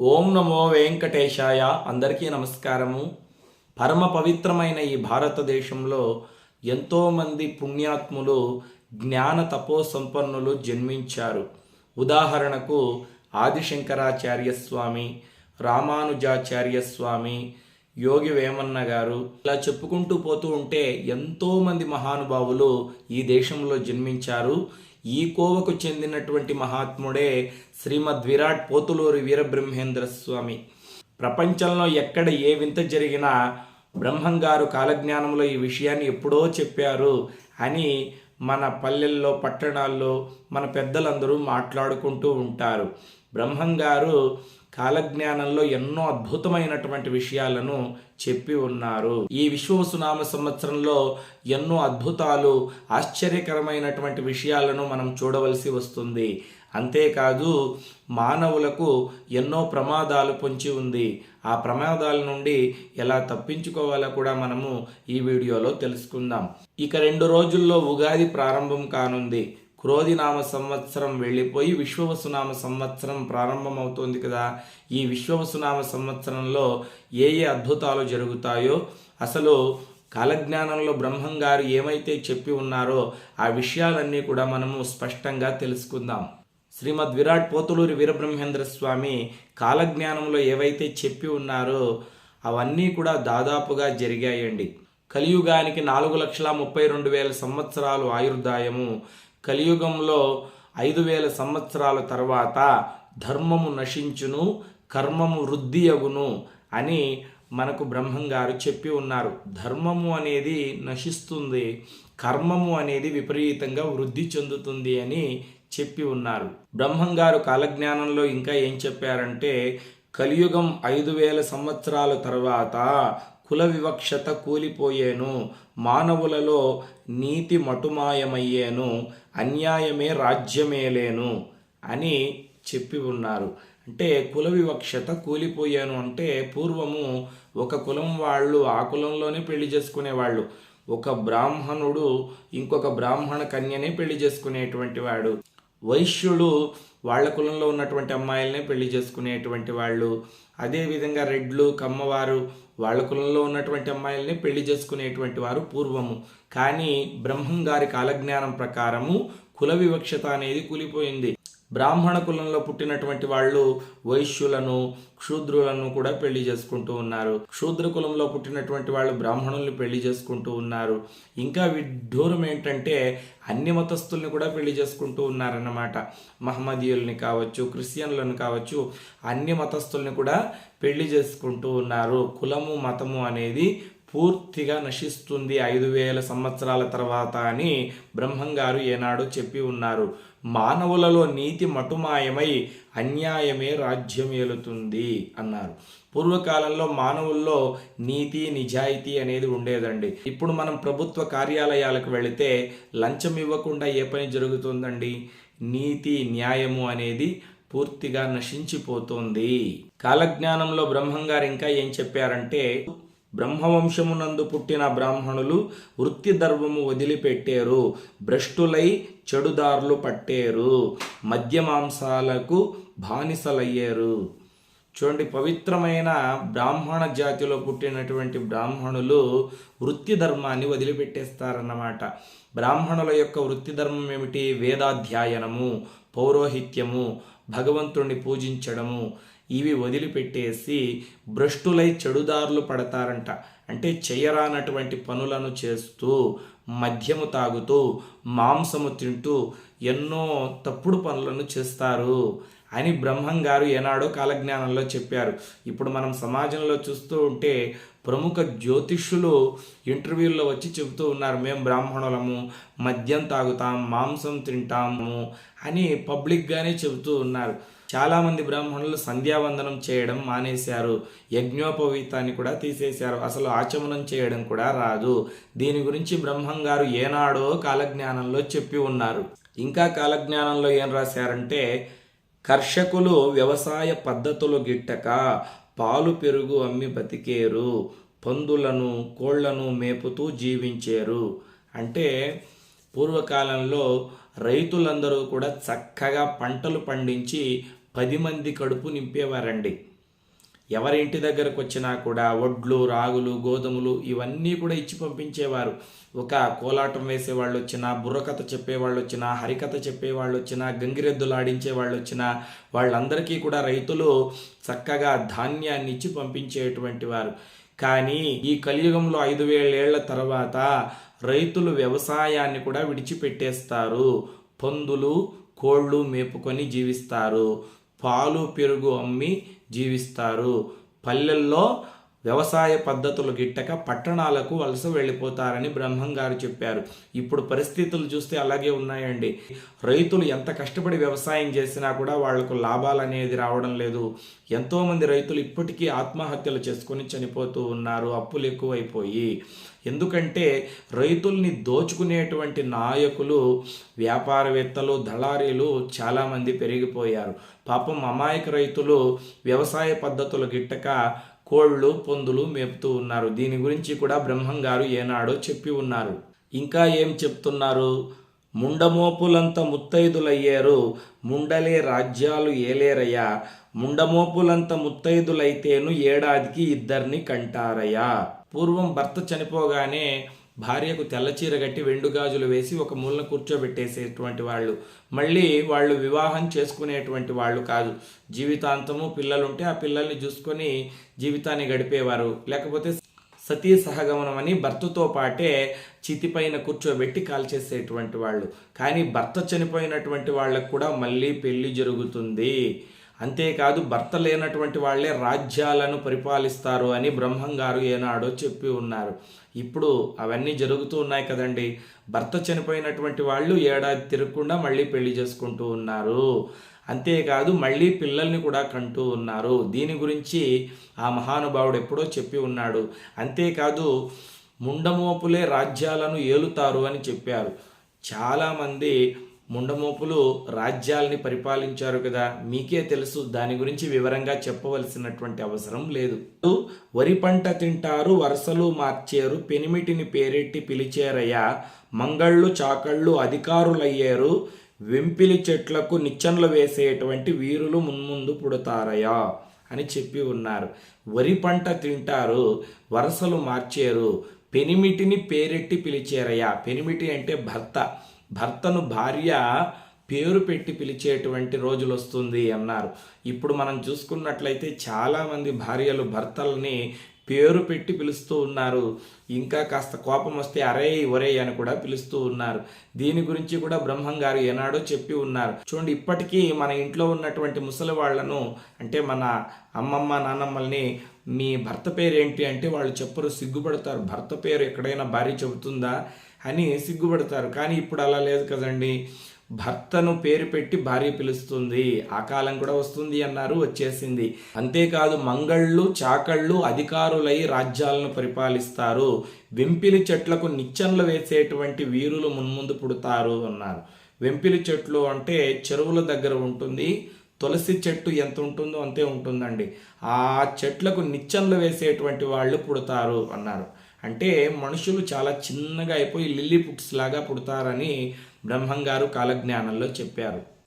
ఓం నమో వెంకటేశాయ. అందరికీ నమస్కారము. పరమ పవిత్రమైన ఈ భారతదేశంలో ఎంతోమంది పుణ్యాత్ములు జ్ఞాన తపో సంపన్నులు జన్మించారు. ఉదాహరణకు ఆదిశంకరాచార్య స్వామి రామానుజాచార్య స్వామి యోగి వేమన్న గారు. ఇలా చెప్పుకుంటూ పోతూ ఉంటే ఎంతోమంది మహానుభావులు ఈ దేశంలో జన్మించారు. ఈ కోవకు చెందినటువంటి మహాత్ముడే శ్రీమద్ విరాట్ పోతులూరి వీరబ్రహ్మేంద్ర స్వామి. ప్రపంచంలో ఎక్కడ ఏ వింత జరిగినా బ్రహ్మం గారు కాలజ్ఞానంలో ఈ విషయాన్ని ఎప్పుడో చెప్పారు అని మన పల్లెల్లో పట్టణాల్లో మన పెద్దలందరూ మాట్లాడుకుంటూ ఉంటారు. బ్రహ్మంగారు కాలజ్ఞానంలో ఎన్నో అద్భుతమైనటువంటి విషయాలను చెప్పి ఉన్నారు. ఈ విశ్వవసునామ సంవత్సరంలో ఎన్నో అద్భుతాలు ఆశ్చర్యకరమైనటువంటి విషయాలను మనం చూడవలసి వస్తుంది. అంతేకాదు మానవులకు ఎన్నో ప్రమాదాలు పొంచి ఉంది. ఆ ప్రమాదాల నుండి ఎలా తప్పించుకోవాలో కూడా మనము ఈ వీడియోలో తెలుసుకుందాం. ఇక రెండు రోజుల్లో ఉగాది ప్రారంభం కానుంది. క్రోధినామ సంవత్సరం వెళ్ళిపోయి విశ్వవసునామ సంవత్సరం ప్రారంభమవుతోంది కదా. ఈ విశ్వవసునామ సంవత్సరంలో ఏ ఏ అద్భుతాలు జరుగుతాయో అసలు కాలజ్ఞానంలో బ్రహ్మం గారు ఏమైతే చెప్పి ఉన్నారో ఆ విషయాలన్నీ కూడా మనము స్పష్టంగా తెలుసుకుందాం. శ్రీమద్ విరాట్ పోతులూరి వీరబ్రహ్మేంద్ర స్వామి కాలజ్ఞానంలో ఏవైతే చెప్పి ఉన్నారో అవన్నీ కూడా దాదాపుగా జరిగాయండి. కలియుగానికి నాలుగు లక్షల ముప్పై రెండు వేల సంవత్సరాలు ఆయుర్దాయము. కలియుగంలో ఐదు వేల సంవత్సరాల తర్వాత ధర్మము నశించును కర్మము వృద్ధి అగును అని మనకు బ్రహ్మం గారు చెప్పి ఉన్నారు. ధర్మము అనేది నశిస్తుంది కర్మము అనేది విపరీతంగా వృద్ధి చెందుతుంది అని చెప్పి ఉన్నారు. బ్రహ్మం గారు కాలజ్ఞానంలో ఇంకా ఏం చెప్పారంటే కలియుగం ఐదు వేల సంవత్సరాల తర్వాత కుల వివక్షత కూలిపోయేను. మానవులలో నీతి మటుమాయమయ్యేను. అన్యాయమే రాజ్యమేలేను అని చెప్పి ఉన్నారు. అంటే కుల వివక్షత కూలిపోయాను అంటే పూర్వము ఒక కులం వాళ్ళు ఆ కులంలోనే పెళ్ళి చేసుకునేవాళ్ళు. ఒక బ్రాహ్మణుడు ఇంకొక బ్రాహ్మణ కన్యనే పెళ్ళి చేసుకునేటువంటి వాడు. వైశ్యుడు వాళ్ళ కులంలో ఉన్నటువంటి అమ్మాయిలనే పెళ్ళి చేసుకునేటువంటి వాళ్ళు అదేవిధంగా రెడ్లు కమ్మవారు వాళ్ళ కులంలో ఉన్నటువంటి అమ్మాయిల్ని పెళ్ళి చేసుకునేటువంటి వారు పూర్వము. కానీ బ్రహ్మం గారి కాలజ్ఞానం ప్రకారము కుల వివక్షత అనేది కూలిపోయింది. బ్రాహ్మణ కులంలో పుట్టినటువంటి వాళ్ళు వైశ్యులను క్షూద్రులను కూడా పెళ్ళి చేసుకుంటూ ఉన్నారు. క్షూద్ర కులంలో పుట్టినటువంటి వాళ్ళు బ్రాహ్మణుల్ని పెళ్ళి చేసుకుంటూ ఉన్నారు. ఇంకా విడ్డూరం ఏంటంటే అన్ని మతస్థుల్ని కూడా పెళ్ళి చేసుకుంటూ ఉన్నారన్నమాట. మహమ్మదీయుల్ని కావచ్చు క్రిస్టియన్లను కావచ్చు అన్ని మతస్థుల్ని కూడా పెళ్ళి చేసుకుంటూ ఉన్నారు. కులము మతము అనేది పూర్తిగా నశిస్తుంది ఐదు వేల సంవత్సరాల తర్వాత అని బ్రహ్మం గారు ఏనాడు చెప్పి ఉన్నారు. మానవులలో నీతి మటుమాయమై అన్యాయమే రాజ్యం ఏలుతుంది అన్నారు. పూర్వకాలంలో మానవుల్లో నీతి నిజాయితీ అనేది ఉండేదండి. ఇప్పుడు మనం ప్రభుత్వ కార్యాలయాలకు వెళితే లంచం ఇవ్వకుండా ఏ పని జరుగుతుందండి? నీతి న్యాయము అనేది పూర్తిగా నశించిపోతుంది. కాలజ్ఞానంలో బ్రహ్మంగారు ఇంకా ఏం చెప్పారంటే బ్రహ్మవంశమునందు పుట్టిన బ్రాహ్మణులు వృత్తి ధర్మము వదిలిపెట్టారు. భ్రష్టులై చెడుదారులు పట్టేరు. మద్య మాంసాలకు బానిసలయ్యారు. చూడండి పవిత్రమైన బ్రాహ్మణ జాతిలో పుట్టినటువంటి బ్రాహ్మణులు వృత్తి ధర్మాన్ని వదిలిపెట్టేస్తారన్నమాట. బ్రాహ్మణుల యొక్క వృత్తి ధర్మం ఏమిటి? వేదాధ్యయనము పౌరోహిత్యము భగవంతుణ్ణి పూజించడము. ఇవి వదిలిపెట్టేసి భ్రష్టులై చెడుదారులు పడతారంట. అంటే చేయరానటువంటి పనులను చేస్తూ మద్యము తాగుతూ మాంసము తింటూ ఎన్నో తప్పుడు పనులను చేస్తారు అని బ్రహ్మం గారు ఏనాడో కాలజ్ఞానంలో చెప్పారు. ఇప్పుడు మనం సమాజంలో చూస్తూ ఉంటే ప్రముఖ జ్యోతిష్యులు ఇంటర్వ్యూల్లో వచ్చి చెబుతూ ఉన్నారు. మేము బ్రాహ్మణులము మద్యం తాగుతాం మాంసం తింటాము అని పబ్లిక్గానే చెబుతూ ఉన్నారు. చాలామంది బ్రాహ్మణులు సంధ్యావందనం చేయడం మానేశారు. యజ్ఞోపవీతాన్ని కూడా తీసేశారు. అసలు ఆచమనం చేయడం కూడా రాదు. దీని గురించి బ్రహ్మం గారు ఏనాడో కాలజ్ఞానంలో చెప్పి ఉన్నారు. ఇంకా కాలజ్ఞానంలో ఏం రాశారంటే కర్షకులు వ్యవసాయ పద్ధతులు గిట్టక పాలు పెరుగు అమ్మి బతికేరు. పందులను కోళ్ళను మేపుతూ జీవించారు. అంటే పూర్వకాలంలో రైతులందరూ కూడా చక్కగా పంటలు పండించి పది మంది కడుపు నింపేవారండి. ఎవరి ఇంటి దగ్గరకు వచ్చినా కూడా వడ్లు రాగులు గోధుమలు ఇవన్నీ కూడా ఇచ్చి పంపించేవారు. ఒక కోలాటం వేసే వాళ్ళు వచ్చినా బుర్రకథ చెప్పేవాళ్ళు వచ్చినా హరికథ చెప్పేవాళ్ళు వచ్చినా గంగిరెద్దులు ఆడించే వాళ్ళు వచ్చినా వాళ్ళందరికీ కూడా రైతులు చక్కగా ధాన్యాన్ని ఇచ్చి పంపించేటువంటి వారు. కానీ ఈ కలియుగంలో ఐదు వేలేళ్ళ తర్వాత రైతులు వ్యవసాయాన్ని కూడా విడిచిపెట్టేస్తారు. పందులు కోళ్ళు మేపుకొని జీవిస్తారు. పాలు పెరుగు అమ్మి జీవిస్తారు. పల్లెల్లో వ్యవసాయ పద్ధతులు గిట్టక పట్టణాలకు వలస వెళ్ళిపోతారని బ్రహ్మం గారు చెప్పారు. ఇప్పుడు పరిస్థితులు చూస్తే అలాగే ఉన్నాయండి. రైతులు ఎంత కష్టపడి వ్యవసాయం చేసినా కూడా వాళ్ళకు లాభాలు అనేది రావడం లేదు. ఎంతోమంది రైతులు ఇప్పటికీ ఆత్మహత్యలు చేసుకొని చనిపోతూ ఉన్నారు. అప్పులు ఎక్కువైపోయి. ఎందుకంటే రైతుల్ని దోచుకునేటువంటి నాయకులు వ్యాపారవేత్తలు దళారీలు చాలామంది పెరిగిపోయారు. పాపం అమాయక రైతులు వ్యవసాయ పద్ధతులు గిట్టక కోళ్ళు పొందులు మేపుతూ ఉన్నారు. దీని గురించి కూడా బ్రహ్మం గారు ఏనాడో చెప్పి ఉన్నారు. ఇంకా ఏం చెప్తున్నారు? ముండమోపులంత ముత్తైదులయ్యారు. ముండలే రాజ్యాలు ఏలేరయ్యా. ముండమోపులంత ముత్తైదులైతేను ఏడాదికి ఇద్దరిని కంటారయ్యా. పూర్వం భర్త చనిపోగానే భార్యకు తెల్లచీర కట్టి వెండు గాజులు వేసి ఒక మూలన కూర్చోబెట్టేసేటువంటి వాళ్ళు. మళ్ళీ వాళ్ళు వివాహం చేసుకునేటువంటి వాళ్ళు కాదు. జీవితాంతము పిల్లలుంటే ఆ పిల్లల్ని చూసుకొని జీవితాన్ని గడిపేవారు. లేకపోతే సతీ సహగమనం అని భర్తతో పాటే చితిపైన కూర్చోబెట్టి కాల్చేసేటువంటి వాళ్ళు. కానీ భర్త చనిపోయినటువంటి వాళ్ళకు కూడా మళ్ళీ పెళ్ళి జరుగుతుంది. అంతేకాదు భర్త లేనటువంటి వాళ్ళే రాజ్యాలను పరిపాలిస్తారు అని బ్రహ్మం గారు ఏనాడో చెప్పి ఉన్నారు. ఇప్పుడు అవన్నీ జరుగుతూ ఉన్నాయి కదండి. భర్త చనిపోయినటువంటి వాళ్ళు ఏడాది తిరగకుండా మళ్ళీ పెళ్ళి చేసుకుంటూ ఉన్నారు. అంతేకాదు మళ్ళీ పిల్లల్ని కూడా కంటూ ఉన్నారు. దీని గురించి ఆ మహానుభావుడు ఎప్పుడో చెప్పి ఉన్నాడు. అంతేకాదు ముండమోపులే రాజ్యాలను ఏలుతారు అని చెప్పారు. చాలామంది ముండమోపులు రాజ్యాల్ని పరిపాలించారు కదా మీకే తెలుసు దాని గురించి వివరంగా చెప్పవలసినటువంటి అవసరం లేదు. వరి పంట తింటారు వరుసలు మార్చేరు పెనిమిటిని పేరెట్టి పిలిచేరయ్యా మంగళ్ళు చాకళ్ళు అధికారులయ్యారు వెంపిలి చెట్లకు నిచ్చెనలు వేసేటువంటి వీరులు మున్ముందు పుడతారయ్యా అని చెప్పి ఉన్నారు. వరి పంట తింటారు వరసలు మార్చేరు పెనిమిటిని పేరెట్టి పిలిచేరయ్యా. పెనిమిటి అంటే భర్త. భర్తను భార్య పేరు పెట్టి పిలిచేటువంటి రోజులు వస్తుంది అన్నారు. ఇప్పుడు మనం చూసుకున్నట్లయితే చాలామంది భార్యలు భర్తల్ని పేరు పెట్టి పిలుస్తూ ఉన్నారు. ఇంకా కాస్త కోపం వస్తే అరే ఒరే అని కూడా పిలుస్తూ ఉన్నారు. దీని గురించి కూడా బ్రహ్మం గారు ఏనాడో చెప్పి ఉన్నారు. చూడండి ఇప్పటికీ మన ఇంట్లో ఉన్నటువంటి ముసలి వాళ్ళను అంటే మన అమ్మమ్మ నాన్నమ్మల్ని మీ భర్త పేరు ఏంటి అంటే వాళ్ళు చెప్పరు సిగ్గుపడతారు. భర్త పేరు ఎక్కడైనా భార్య చెబుతుందా అని సిగ్గుపడతారు. కానీ ఇప్పుడు అలా లేదు కదండి. భర్తను పేరు పెట్టి భార్య పిలుస్తుంది. ఆ కాలం కూడా వస్తుంది అన్నారు వచ్చేసింది. అంతేకాదు మంగళ్ళు చాకళ్ళు అధికారులై రాజ్యాలను పరిపాలిస్తారు. వెంపిలి చెట్లకు నిచ్చెనలు వేసేటువంటి వీరులు మున్ముందు పుడతారు అన్నారు. వెంపిలి చెట్లు అంటే చెరువుల దగ్గర ఉంటుంది. తులసి చెట్టు ఎంత ఉంటుందో అంతే ఉంటుందండి. ఆ చెట్లకు నిచ్చెనలు వేసేటువంటి వాళ్ళు పుడతారు అన్నారు. అంటే మనుషులు చాలా చిన్నగా అయిపోయి లిల్లీ పుట్స్ లాగా పుడతారని బ్రహ్మంగారు కాలజ్ఞానంలో చెప్పారు.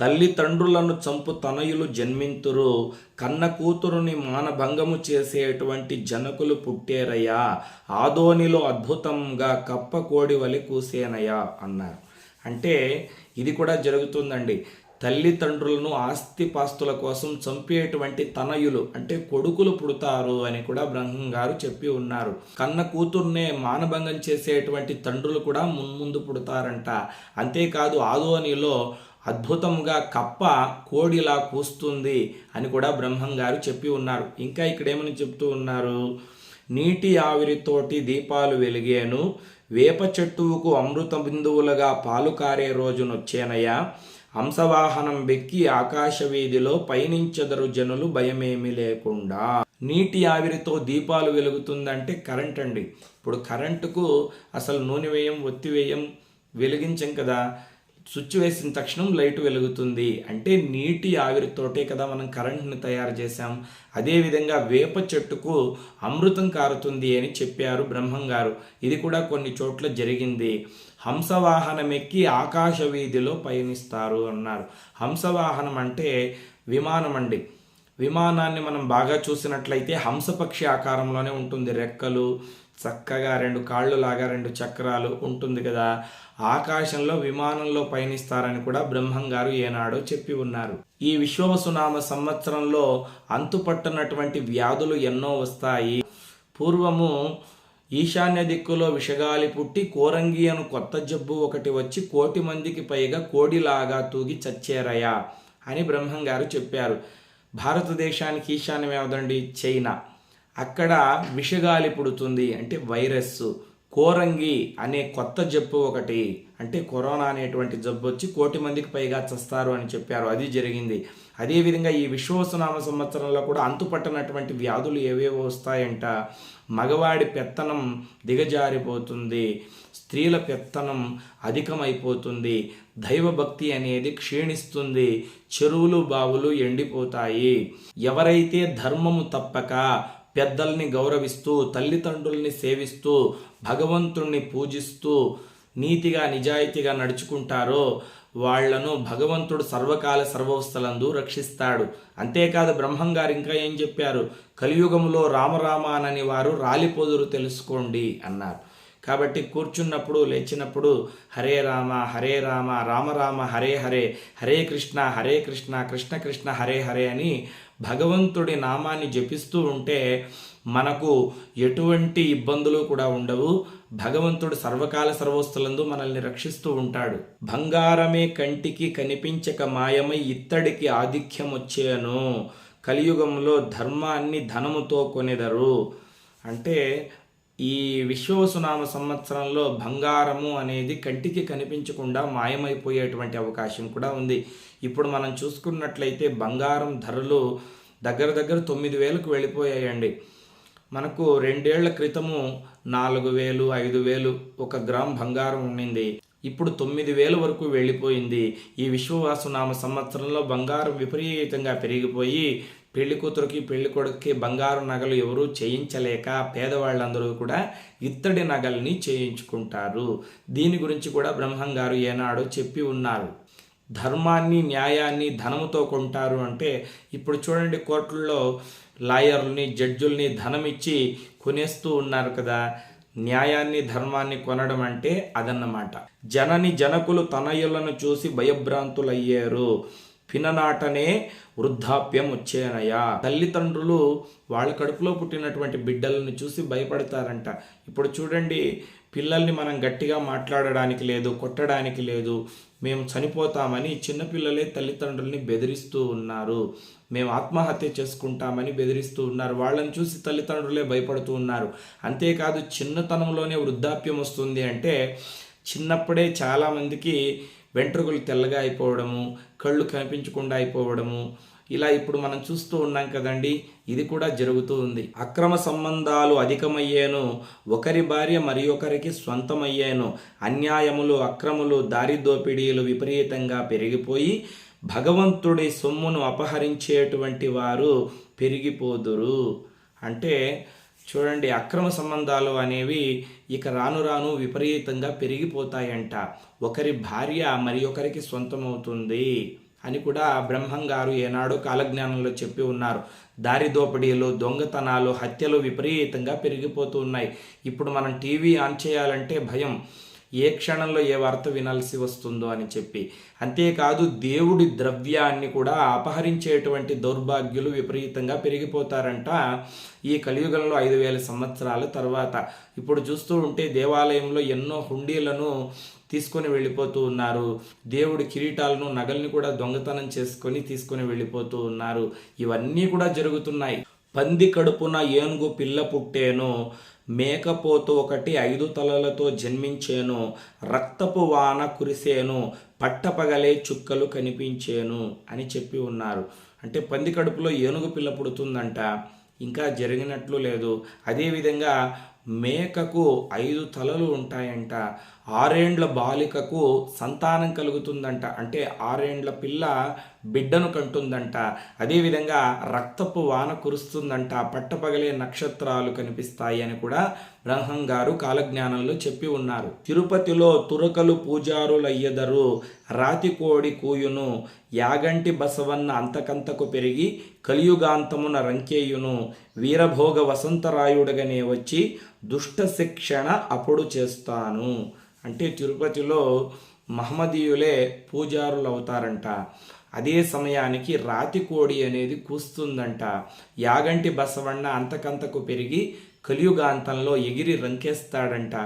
తల్లిదండ్రులను చంపు తనయులు జన్మింతురు కన్న కూతురుని మానభంగము చేసేటువంటి జనకులు పుట్టేరయ్యా ఆదోనిలో అద్భుతంగా కప్ప కోడి వలి కూసేనయ్యా అన్నారు. అంటే ఇది కూడా జరుగుతుందండి. తల్లిదండ్రులను ఆస్తిపాస్తుల కోసం చంపేటువంటి తనయులు అంటే కొడుకులు పుడతారు అని కూడా బ్రహ్మం గారు చెప్పి ఉన్నారు. కన్న కూతుర్నే మానభంగం చేసేటువంటి తండ్రులు కూడా మున్ముందు పుడతారంట. అంతేకాదు ఆదోనిలో అద్భుతంగా కప్ప కోడిలా కూస్తుంది అని కూడా బ్రహ్మం గారు చెప్పి ఉన్నారు. ఇంకా ఇక్కడేమని చెప్తూ ఉన్నారు? నీటి ఆవిరితోటి దీపాలు వెలిగాను వేప చెట్టువుకు అమృత బిందువులుగా పాలు కారే రోజునొచ్చేనయ్యా. హంసవాహనం బెక్కి ఆకాశవీధిలో పయనించెదరు జనులు భయమేమి లేకుండా. నీటి ఆవిరితో దీపాలు వెలుగుతుందంటే కరెంట్ అండి. ఇప్పుడు కరెంటుకు అసలు నూనె వేయం ఒత్తి వేయం వెలిగించం కదా. స్విచ్ వేసిన తక్షణం లైట్ వెలుగుతుంది. అంటే నీటి ఆవిరితోటే కదా మనం కరెంట్ని తయారు చేశాం. అదేవిధంగా వేప చెట్టుకు అమృతం కారుతుంది అని చెప్పారు బ్రహ్మం గారు ఇది కూడా కొన్ని చోట్ల జరిగింది. హంసవాహనం ఎక్కి ఆకాశ వీధిలో పయనిస్తారు అన్నారు. హంసవాహనం అంటే విమానం అండి విమానాన్ని మనం బాగా చూసినట్లయితే హంసపక్షి ఆకారంలోనే ఉంటుంది. రెక్కలు చక్కగా రెండు కాళ్ళు లాగా రెండు చక్రాలు ఉంటుంది కదా. ఆకాశంలో విమానంలో పయనిస్తారని కూడా బ్రహ్మం గారు ఏనాడో చెప్పి ఉన్నారు. ఈ విశ్వవసునామ సంవత్సరంలో అంతుపట్టనటువంటి వ్యాధులు ఎన్నో వస్తాయి. పూర్వము ఈశాన్య దిక్కులో విషగాలి పుట్టి కోరంగి అను కొత్త జబ్బు ఒకటి వచ్చి కోటి మందికి పైగా కోడిలాగా తూగి చచ్చేరయా అని బ్రహ్మం గారు చెప్పారు. భారతదేశానికి ఈశాన్యం ఏమదండి చైనా. అక్కడ విషగాలి పుడుతుంది అంటే వైరస్ కోరంగి అనే కొత్త జబ్బు ఒకటి అంటే కరోనా అనేటువంటి జబ్బు వచ్చి కోటి మందికి పైగా చస్తారు అని చెప్పారు. అది జరిగింది. అదేవిధంగా ఈ విశ్వవసునామ సంవత్సరంలో కూడా అంతుపట్టనటువంటి వ్యాధులు ఏవేవో వస్తాయంట. మగవాడి పెత్తనం దిగజారిపోతుంది. స్త్రీల పెత్తనం అధికమైపోతుంది. దైవభక్తి అనేది క్షీణిస్తుంది. చెరువులు బావులు ఎండిపోతాయి. ఎవరైతే ధర్మము తప్పక పెద్దల్ని గౌరవిస్తూ తల్లిదండ్రుల్ని సేవిస్తూ భగవంతుణ్ణి పూజిస్తూ నీతిగా నిజాయితీగా నడుచుకుంటారో వాళ్ళను భగవంతుడు సర్వకాల సర్వవస్థలందు రక్షిస్తాడు. అంతేకాదు బ్రహ్మం గారు ఇంకా ఏం చెప్పారు? కలియుగంలో రామరామ అనని వారు రాలిపోదురు తెలుసుకోండి అన్నారు. కాబట్టి కూర్చున్నప్పుడు లేచినప్పుడు హరే రామ హరే రామ రామ రామ హరే హరే హరే కృష్ణ హరే కృష్ణ కృష్ణ కృష్ణ హరే హరే అని భగవంతుడి నామాన్ని జపిస్తూ ఉంటే మనకు ఎటువంటి ఇబ్బందులు కూడా ఉండవు. భగవంతుడు సర్వకాల సర్వస్తులందు మనల్ని రక్షిస్తూ ఉంటాడు. బంగారమే కంటికి కనిపించక మాయమై ఇత్తడికి ఆధిక్యం వచ్చేను. కలియుగంలో ధర్మాన్ని ధనముతో కొనెదరు. అంటే ఈ విశ్వవసునామ సంవత్సరంలో బంగారము అనేది కంటికి కనిపించకుండా మాయమైపోయేటువంటి అవకాశం కూడా ఉంది. ఇప్పుడు మనం చూసుకున్నట్లయితే బంగారం ధరలు దగ్గర దగ్గర తొమ్మిది వేలకు వెళ్ళిపోయాయండి. మనకు రెండేళ్ళ క్రితము నాలుగు వేలు ఐదు వేలు ఒక గ్రామ్ బంగారం ఉండింది ఇప్పుడు తొమ్మిది వేల వరకు వెళ్ళిపోయింది. ఈ విశ్వవాసునామ సంవత్సరంలో బంగారం విపరీతంగా పెరిగిపోయి పెళ్ళి కూతురికి పెళ్ళి కొడుకుకి బంగారు నగలు ఎవరూ చేయించలేక పేదవాళ్ళందరూ కూడా ఇత్తడి నగల్ని చేయించుకుంటారు. దీని గురించి కూడా బ్రహ్మం గారు ఏనాడో చెప్పి ఉన్నారు. ధర్మాన్ని న్యాయాన్ని ధనముతో కొంటారు అంటే ఇప్పుడు చూడండి కోర్టుల్లో లాయర్లని జడ్జుల్ని ధనమిచ్చి కొనేస్తూ ఉన్నారు కదా. న్యాయాన్ని ధర్మాన్ని కొనడం అంటే అదన్నమాట. జనని జనకులు తనయులను చూసి భయభ్రాంతులయ్యారు. పిననాటనే వృద్ధాప్యం వచ్చేనయ్యా తల్లిదండ్రులు వాళ్ళ కడుపులో పుట్టినటువంటి బిడ్డలను చూసి భయపడతారంట. ఇప్పుడు చూడండి పిల్లల్ని మనం గట్టిగా మాట్లాడడానికి లేదు కొట్టడానికి లేదు. మేము చనిపోతామని చిన్నపిల్లలే తల్లిదండ్రుల్ని బెదిరిస్తూ ఉన్నారు. మేము ఆత్మహత్య చేసుకుంటామని బెదిరిస్తూ ఉన్నారు. వాళ్ళని చూసి తల్లిదండ్రులే భయపడుతూ ఉన్నారు. అంతేకాదు చిన్నతనంలోనే వృద్ధాప్యం వస్తుంది అంటే చిన్నప్పుడే చాలామందికి వెంట్రుకలు తెల్లగా అయిపోవడము కళ్ళు కనిపించకుండా అయిపోవడము. ఇలా ఇప్పుడు మనం చూస్తూ ఉన్నాం కదండి ఇది కూడా జరుగుతూ ఉంది. అక్రమ సంబంధాలు అధికమయ్యాను ఒకరి భార్య మరి ఒకరికి స్వంతమయ్యాను అన్యాయములు అక్రములు దారిదోపిడీలు విపరీతంగా పెరిగిపోయి భగవంతుడి సొమ్మును అపహరించేటువంటి వారు పెరిగిపోదురు. అంటే చూడండి అక్రమ సంబంధాలు అనేవి ఇక రాను రాను విపరీతంగా పెరిగిపోతాయంట. ఒకరి భార్య మరి ఒకరికి సొంతమవుతుంది అని కూడా బ్రహ్మం గారు ఏనాడు కాలజ్ఞానంలో చెప్పి ఉన్నారు. దారి దోపిడీలు దొంగతనాలు హత్యలు విపరీతంగా పెరిగిపోతూ ఉన్నాయి. ఇప్పుడు మనం టీవీ ఆన్ చేయాలంటే భయం. ఏ క్షణంలో ఏ వార్త వినాల్సి వస్తుందో అని చెప్పి. అంతేకాదు దేవుడి ద్రవ్యాన్ని కూడా అపహరించేటువంటి దౌర్భాగ్యులు విపరీతంగా పెరిగిపోతారంట ఈ కలియుగంలో ఐదు వేల సంవత్సరాల తర్వాత. ఇప్పుడు చూస్తూ ఉంటే దేవాలయంలో ఎన్నో హుండీలను తీసుకొని వెళ్ళిపోతూ ఉన్నారు. దేవుడి కిరీటాలను నగల్ని కూడా దొంగతనం చేసుకొని తీసుకొని వెళ్ళిపోతూ ఉన్నారు. ఇవన్నీ కూడా జరుగుతున్నాయి. పంది కడుపున ఏనుగు పిల్ల పుట్టేను. మేకపోతు ఒకటి ఐదు తలలతో జన్మించేను రక్తపు వాన కురిసేను పట్టపగలే చుక్కలు కనిపించేను అని చెప్పి ఉన్నారు. అంటే పంది కడుపులో ఏనుగు పిల్ల పుడుతుందంట. ఇంకా జరిగినట్లు లేదు. అదేవిధంగా మేకకు ఐదు తలలు ఉంటాయంట ఆరేండ్ల బాలికకు సంతానం కలుగుతుందంట. అంటే ఆరేండ్ల పిల్ల బిడ్డను కంటుందంట. అదేవిధంగా రక్తపు వాన కురుస్తుందంట. పట్టపగలే నక్షత్రాలు కనిపిస్తాయి అని కూడా బ్రహ్మం గారు కాలజ్ఞానంలో చెప్పి ఉన్నారు. తిరుపతిలో తురకలు పూజారులయ్యదరు రాతి కోడి కూయును యాగంటి బసవన్న అంతకంతకు పెరిగి కలియుగాంతమున రంకేయును వీరభోగ వసంతరాయుడగనే వచ్చి దుష్ట శిక్షణ అప్పుడు చేస్తాను. అంటే తిరుపతిలో మహమ్మదీయులే పూజారులు అవుతారంట అదే సమయానికి రాతి కోడి అనేది కూస్తుందంట. యాగంటి బసవన్న అంతకంతకు పెరిగి కలియుగాంతంలో ఎగిరి రంకేస్తాడంట.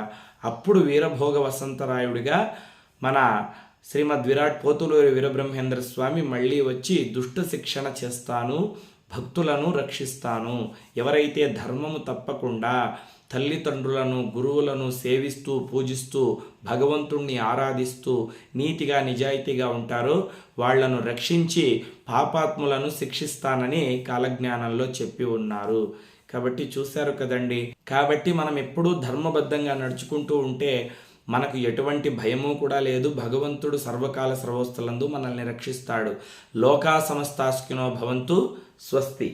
అప్పుడు వీరభోగ వసంతరాయుడిగా మన శ్రీమద్ విరాట్ పోతులూరి వీరబ్రహ్మేంద్ర స్వామి మళ్ళీ వచ్చి దుష్ట శిక్షణ చేస్తాను భక్తులను రక్షిస్తాను. ఎవరైతే ధర్మము తప్పకుండా తల్లిదండ్రులను గురువులను సేవిస్తూ పూజిస్తూ భగవంతుణ్ణి ఆరాధిస్తూ నీతిగా నిజాయితీగా ఉంటారో వాళ్ళను రక్షించి పాపాత్ములను శిక్షిస్తానని కాలజ్ఞానంలో చెప్పి ఉన్నారు. కాబట్టి చూశారు కదండి. కాబట్టి మనం ఎప్పుడూ ధర్మబద్ధంగా నడుచుకుంటూ ఉంటే మనకు ఎటువంటి భయము కూడా లేదు. భగవంతుడు సర్వకాల సర్వస్థలందు మనల్ని రక్షిస్తాడు. లోకా సమస్తాస్కినో భవంతు స్వస్తి.